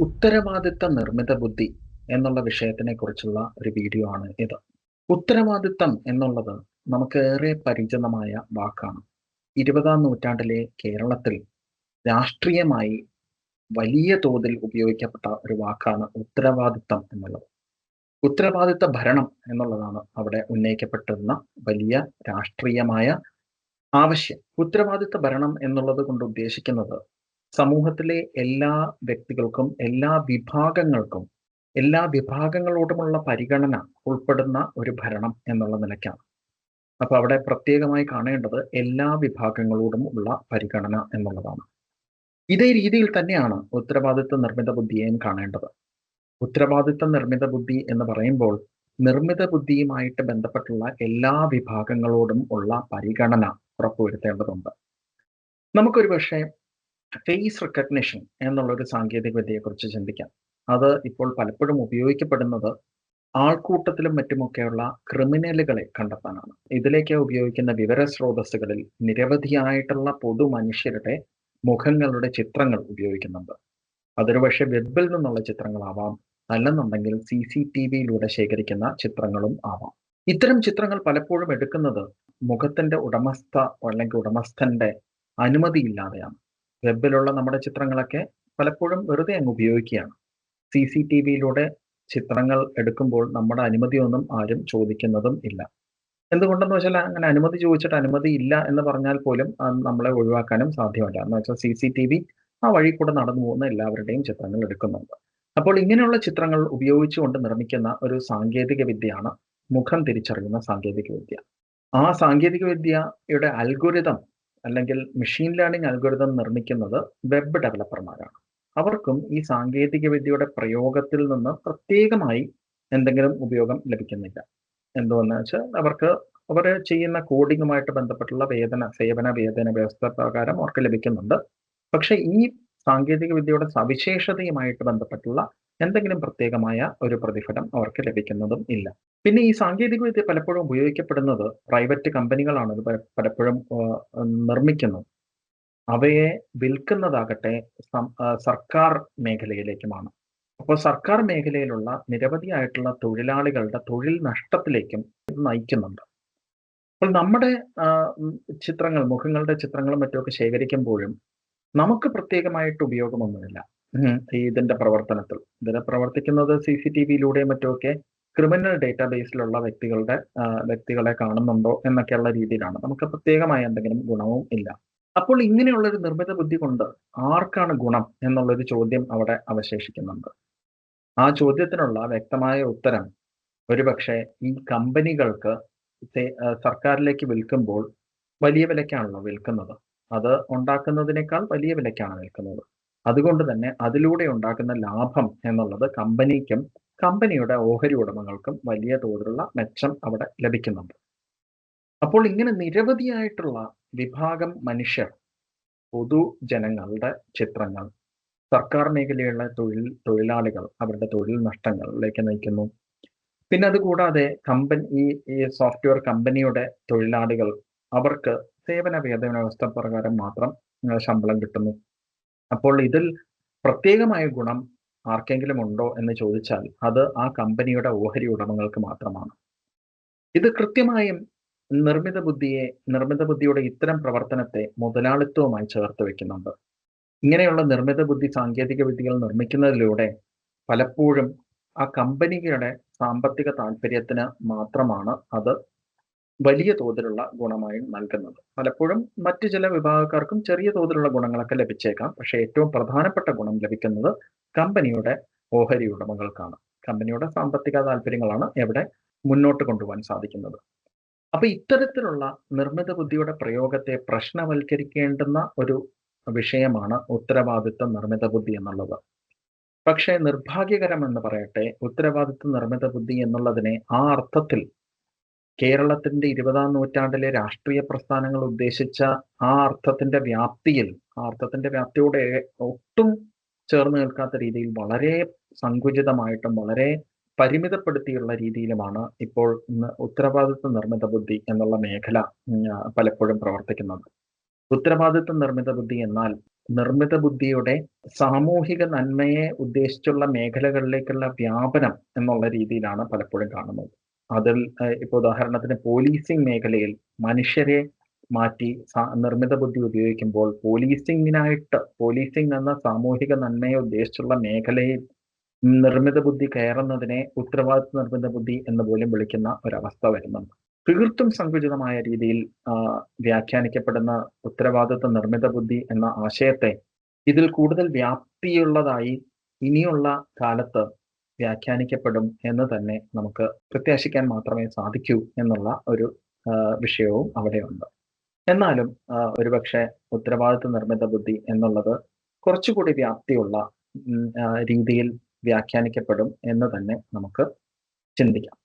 ഉത്തരവാദിത്ത നിർമ്മിത ബുദ്ധി എന്നുള്ള വിഷയത്തിനെ കുറിച്ചുള്ള ഒരു വീഡിയോ ആണ് ഇത്. ഉത്തരവാദിത്തം എന്നുള്ളത് നമുക്കേറെ പരിചിതമായ വാക്കാണ്. ഇരുപതാം നൂറ്റാണ്ടിലെ കേരളത്തിൽ രാഷ്ട്രീയമായി വലിയ തോതിൽ ഉപയോഗിക്കപ്പെട്ട ഒരു വാക്കാണ് ഉത്തരവാദിത്തം എന്നുള്ളത്. ഉത്തരവാദിത്ത ഭരണം എന്നുള്ളതാണ് അവിടെ ഉന്നയിക്കപ്പെട്ടിരുന്ന വലിയ രാഷ്ട്രീയമായ ആവശ്യം. ഉത്തരവാദിത്ത ഭരണം എന്നുള്ളത് കൊണ്ട് ഉദ്ദേശിക്കുന്നത് സമൂഹത്തിലെ എല്ലാ വ്യക്തികൾക്കും എല്ലാ വിഭാഗങ്ങൾക്കും എല്ലാ വിഭാഗങ്ങളോടുമുള്ള പരിഗണന ഉൾപ്പെടുന്ന ഒരു ഭരണം എന്നുള്ള നിലയ്ക്കാണ്. അപ്പൊ അവിടെ പ്രത്യേകമായി കാണേണ്ടത് എല്ലാ വിഭാഗങ്ങളോടും ഉള്ള പരിഗണന എന്നുള്ളതാണ്. ഇതേ രീതിയിൽ തന്നെയാണ് ഉത്തരവാദിത്വ നിർമ്മിത ബുദ്ധിയെയും കാണേണ്ടത്. ഉത്തരവാദിത്വ നിർമ്മിത ബുദ്ധി എന്ന് പറയുമ്പോൾ നിർമ്മിത ബുദ്ധിയുമായിട്ട് ബന്ധപ്പെട്ടുള്ള എല്ലാ വിഭാഗങ്ങളോടും ഉള്ള പരിഗണന ഉറപ്പുവരുത്തേണ്ടതുണ്ട്. നമുക്കൊരു പക്ഷേ ഫേസ് റെക്കഗ്നിഷൻ എന്നുള്ള ഒരു സാങ്കേതിക വിദ്യയെക്കുറിച്ച് ചിന്തിക്കാം. അത് ഇപ്പോൾ പലപ്പോഴും ഉപയോഗിക്കപ്പെടുന്നത് ആൾക്കൂട്ടത്തിലും മറ്റുമൊക്കെയുള്ള ക്രിമിനലുകളെ കണ്ടെത്താനാണ്. ഇതിലേക്ക് ഉപയോഗിക്കുന്ന വിവര സ്രോതസ്സുകളിൽ നിരവധിയായിട്ടുള്ള പൊതു മനുഷ്യരുടെ മുഖങ്ങളുടെ ചിത്രങ്ങൾ ഉപയോഗിക്കുന്നുണ്ട്. അതൊരു പക്ഷേ വെബിൽ നിന്നുള്ള ചിത്രങ്ങളാവാം അല്ലെന്നുണ്ടെങ്കിൽ സി സി ടി വിയിലൂടെ ശേഖരിക്കുന്ന ചിത്രങ്ങളും ആവാം. ഇത്തരം ചിത്രങ്ങൾ പലപ്പോഴും എടുക്കുന്നത് മുഖത്തിന്റെ ഉടമസ്ഥ അല്ലെങ്കിൽ ഉടമസ്ഥന്റെ അനുമതിയില്ലാതെയാണ്. വെബിലുള്ള നമ്മുടെ ചിത്രങ്ങളൊക്കെ പലപ്പോഴും വെറുതെ അങ്ങ് ഉപയോഗിക്കുകയാണ്. സി സി ടി വിയിലൂടെ ചിത്രങ്ങൾ എടുക്കുമ്പോൾ നമ്മുടെ അനുമതിയൊന്നും ആരും ചോദിക്കുന്നതും ഇല്ല. എന്തുകൊണ്ടെന്ന് വെച്ചാൽ അങ്ങനെ അനുമതി ചോദിച്ചിട്ട് അനുമതി ഇല്ല എന്ന് പറഞ്ഞാൽ പോലും നമ്മളെ ഒഴിവാക്കാനും സാധ്യമല്ല. എന്ന് വെച്ചാൽ സി സി ടി വി ആ വഴി കൂടെ നടന്നു പോകുന്ന എല്ലാവരുടെയും ചിത്രങ്ങൾ എടുക്കുന്നുണ്ട്. അപ്പോൾ ഇങ്ങനെയുള്ള ചിത്രങ്ങൾ ഉപയോഗിച്ചുകൊണ്ട് നിർമ്മിക്കുന്ന ഒരു സാങ്കേതിക വിദ്യയാണ് മുഖം തിരിച്ചറിയുന്ന സാങ്കേതിക വിദ്യ. ആ സാങ്കേതിക വിദ്യയുടെ അൽഗുരിതം അല്ലെങ്കിൽ മെഷീൻ ലേണിംഗ് അൽഗോരിതം നിർമ്മിക്കുന്നത് വെബ് ഡെവലപ്പർമാരാണ് അവർക്കും ഈ സാങ്കേതിക വിദ്യയുടെ പ്രയോഗത്തിൽ നിന്ന് പ്രത്യേകമായി എന്തെങ്കിലും ഉപയോഗം ലഭിക്കുന്നില്ല. എന്തുവെന്ന് വെച്ചാൽ അവർക്ക് അവർ ചെയ്യുന്ന കോഡിങ്ങുമായിട്ട് ബന്ധപ്പെട്ടുള്ള വേതന സേവന വേതന വ്യവസ്ഥ പ്രകാരം അവർക്ക് ലഭിക്കുന്നുണ്ട്. പക്ഷേ ഈ സാങ്കേതിക വിദ്യയുടെ സവിശേഷതയുമായിട്ട് ബന്ധപ്പെട്ടുള്ള എന്തെങ്കിലും പ്രത്യേകമായ ഒരു പ്രതിഫലം അവർക്ക് ലഭിക്കുന്നതും ഇല്ല. പിന്നെ ഈ സാങ്കേതികവിദ്യ പലപ്പോഴും ഉപയോഗിക്കപ്പെടുന്നത് പ്രൈവറ്റ് കമ്പനികളാണ് ഇത് പലപ്പോഴും നിർമ്മിക്കുന്നത് അവയെ വിൽക്കുന്നതാകട്ടെ സർക്കാർ മേഖലയിലേക്കുമാണ്. അപ്പോൾ സർക്കാർ മേഖലയിലുള്ള നിരവധിയായിട്ടുള്ള തൊഴിലാളികളുടെ തൊഴിൽ നഷ്ടത്തിലേക്കും ഇത് നയിക്കുന്നുണ്ട്. അപ്പോൾ നമ്മുടെ ചിത്രങ്ങൾ മുഖങ്ങളുടെ ചിത്രങ്ങളും മറ്റുമൊക്കെ ശേഖരിക്കുമ്പോഴും നമുക്ക് പ്രത്യേകമായിട്ട് ഉപയോഗമൊന്നുമില്ല. ഇതിന്റെ പ്രവർത്തനത്തിൽ. ഇതിനെ പ്രവർത്തിക്കുന്നത് സി സി ടി വിയിലൂടെയും മറ്റുമൊക്കെ ക്രിമിനൽ ഡേറ്റാബേസിലുള്ള വ്യക്തികളുടെ വ്യക്തികളെ കാണുന്നുണ്ടോ എന്നൊക്കെയുള്ള രീതിയിലാണ്. നമുക്ക് പ്രത്യേകമായ എന്തെങ്കിലും ഗുണവും ഇല്ല. അപ്പോൾ ഇങ്ങനെയുള്ള ഒരു നിർമ്മിത ബുദ്ധി കൊണ്ട് ആർക്കാണ് ഗുണം എന്നുള്ളൊരു ചോദ്യം അവിടെ അവശേഷിക്കുന്നുണ്ട്. ആ ചോദ്യത്തിനുള്ള വ്യക്തമായ ഉത്തരം ഒരുപക്ഷെ ഈ കമ്പനികൾക്ക് സർക്കാരിലേക്ക് വിൽക്കുമ്പോൾ വലിയ വിലയ്ക്കാണല്ലോ വിൽക്കുന്നത്. അത് ഉണ്ടാക്കുന്നതിനേക്കാൾ വലിയ വിലയ്ക്കാണ് വിൽക്കുന്നത്. അതുകൊണ്ട് തന്നെ അതിലൂടെ ഉണ്ടാക്കുന്ന ലാഭം എന്നുള്ളത് കമ്പനിക്കും കമ്പനിയുടെ ഓഹരി ഉടമകൾക്കും വലിയ തോതിലുള്ള മെച്ചം അവിടെ ലഭിക്കുന്നുണ്ട്. അപ്പോൾ ഇങ്ങനെ നിരവധിയായിട്ടുള്ള വിഭാഗം മനുഷ്യർ പൊതുജനങ്ങളുടെ ചിത്രങ്ങൾ സർക്കാർ മേഖലയിലുള്ള തൊഴിൽ തൊഴിലാളികൾ അവരുടെ തൊഴിൽ നഷ്ടങ്ങളിലേക്ക് നയിക്കുന്നു. പിന്നെ അതുകൂടാതെ കമ്പനി ഈ ഈ സോഫ്റ്റ്വെയർ കമ്പനിയുടെ തൊഴിലാളികൾ അവർക്ക് സേവന വേതന വ്യവസ്ഥ പ്രകാരം മാത്രം ശമ്പളം കിട്ടുന്നു. അപ്പോൾ ഇതിൽ പ്രത്യേകമായ ഗുണം ആർക്കെങ്കിലും ഉണ്ടോ എന്ന് ചോദിച്ചാൽ അത് ആ കമ്പനിയുടെ ഓഹരി ഉടമകൾക്ക് മാത്രമാണ്. ഇത് കൃത്യമായും നിർമ്മിത ബുദ്ധിയെ നിർമ്മിത ബുദ്ധിയുടെ ഇത്തരം പ്രവർത്തനത്തെ മുതലാളിത്തവുമായി ചേർത്ത് വെക്കുന്നുണ്ട്. ഇങ്ങനെയുള്ള നിർമ്മിത ബുദ്ധി സാങ്കേതിക വിദ്യകൾ നിർമ്മിക്കുന്നതിലൂടെ പലപ്പോഴും ആ കമ്പനികളുടെ സാമ്പത്തിക താല്പര്യത്തിന് മാത്രമാണ് അത് വലിയ തോതിലുള്ള ഗുണമായി നൽകുന്നത്. പലപ്പോഴും മറ്റു ചില വിഭാഗക്കാർക്കും ചെറിയ തോതിലുള്ള ഗുണങ്ങളൊക്കെ ലഭിച്ചേക്കാം. പക്ഷേ ഏറ്റവും പ്രധാനപ്പെട്ട ഗുണം ലഭിക്കുന്നത് കമ്പനിയുടെ ഓഹരി ഉടമകൾക്കാണ്. കമ്പനിയുടെ സാമ്പത്തിക താല്പര്യങ്ങളാണ് എവിടെ മുന്നോട്ട് കൊണ്ടുപോകാൻ സാധിക്കുന്നത്. അപ്പൊ ഇത്തരത്തിലുള്ള നിർമ്മിത ബുദ്ധിയുടെ പ്രയോഗത്തെ പ്രശ്നവൽക്കരിക്കേണ്ടുന്ന ഒരു വിഷയമാണ് ഉത്തരവാദിത്വ നിർമ്മിത ബുദ്ധി എന്നുള്ളത്. പക്ഷേ നിർഭാഗ്യകരം എന്ന് പറയട്ടെ ഉത്തരവാദിത്വ നിർമ്മിത ബുദ്ധി എന്നുള്ളതിനെ ആ അർത്ഥത്തിൽ കേരളത്തിന്റെ ഇരുപതാം നൂറ്റാണ്ടിലെ രാഷ്ട്രീയ പ്രസ്ഥാനങ്ങൾ ഉദ്ദേശിച്ച ആ അർത്ഥത്തിന്റെ വ്യാപ്തിയിൽ ആ അർത്ഥത്തിന്റെ വ്യാപ്തിയോടെ ഒട്ടും ചേർന്ന് നിൽക്കാത്ത രീതിയിൽ വളരെ സങ്കുചിതമായിട്ടും വളരെ പരിമിതപ്പെടുത്തിയുള്ള രീതിയിലുമാണ് ഇപ്പോൾ ഉത്തരവാദിത്വ നിർമ്മിത ബുദ്ധി എന്നുള്ള മേഖല പലപ്പോഴും പ്രവർത്തിക്കുന്നത്. ഉത്തരവാദിത്വ നിർമ്മിത ബുദ്ധി എന്നാൽ നിർമ്മിത ബുദ്ധിയുടെ സാമൂഹിക നന്മയെ ഉദ്ദേശിച്ചുള്ള മേഖലകളിലേക്കുള്ള വ്യാപനം എന്നുള്ള രീതിയിലാണ് പലപ്പോഴും കാണുന്നത്. അതിൽ ഇപ്പൊ ഉദാഹരണത്തിന് പോലീസിംഗ് മേഖലയിൽ മനുഷ്യരെ മാറ്റി നിർമ്മിത ബുദ്ധി ഉപയോഗിക്കുമ്പോൾ പോലീസിങ്ങിനായിട്ട് പോലീസിംഗ് എന്ന സാമൂഹിക നന്മയെ ഉദ്ദേശിച്ചുള്ള മേഖലയിൽ നിർമ്മിത ബുദ്ധി കയറുന്നതിനെ ഉത്തരവാദിത്വ നിർമ്മിത ബുദ്ധി എന്ന് പോലും വിളിക്കുന്ന ഒരവസ്ഥ വരുന്നുണ്ട്. തീർത്തും സങ്കുചിതമായ രീതിയിൽ വ്യാഖ്യാനിക്കപ്പെടുന്ന ഉത്തരവാദിത്വ നിർമ്മിത ബുദ്ധി എന്ന ആശയത്തെ ഇതിൽ കൂടുതൽ വ്യാപ്തിയുള്ളതായി ഇനിയുള്ള കാലത്ത് വ്യാഖ്യാനിക്കപ്പെടും എന്ന് തന്നെ നമുക്ക് പ്രത്യാശിക്കാൻ മാത്രമേ സാധിക്കൂ എന്നുള്ള ഒരു വിഷയവും അവിടെയുണ്ട്. എന്നാലും ഒരുപക്ഷെ ഉത്തരവാദിത്വ നിർമ്മിത ബുദ്ധി എന്നുള്ളത് കുറച്ചുകൂടി വ്യാപ്തിയുള്ള രീതിയിൽ വ്യാഖ്യാനിക്കപ്പെടും എന്ന് തന്നെ നമുക്ക് ചിന്തിക്കാം.